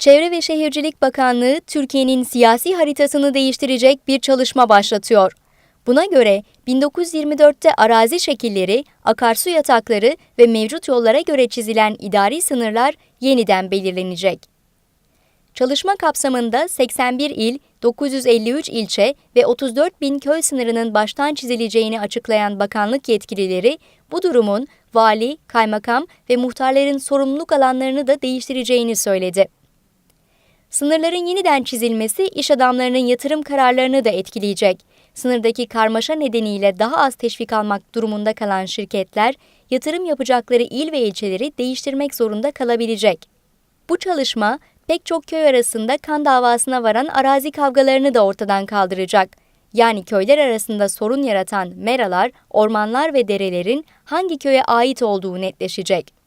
Çevre ve Şehircilik Bakanlığı Türkiye'nin siyasi haritasını değiştirecek bir çalışma başlatıyor. Buna göre 1924'te arazi şekilleri, akarsu yatakları ve mevcut yollara göre çizilen idari sınırlar yeniden belirlenecek. Çalışma kapsamında 81 il, 953 ilçe ve 34 bin köy sınırının baştan çizileceğini açıklayan bakanlık yetkilileri bu durumun vali, kaymakam ve muhtarların sorumluluk alanlarını da değiştireceğini söyledi. Sınırların yeniden çizilmesi iş adamlarının yatırım kararlarını da etkileyecek. Sınırdaki karmaşa nedeniyle daha az teşvik almak durumunda kalan şirketler, yatırım yapacakları il ve ilçeleri değiştirmek zorunda kalabilecek. Bu çalışma pek çok köy arasında kan davasına varan arazi kavgalarını da ortadan kaldıracak. Yani köyler arasında sorun yaratan meralar, ormanlar ve derelerin hangi köye ait olduğu netleşecek.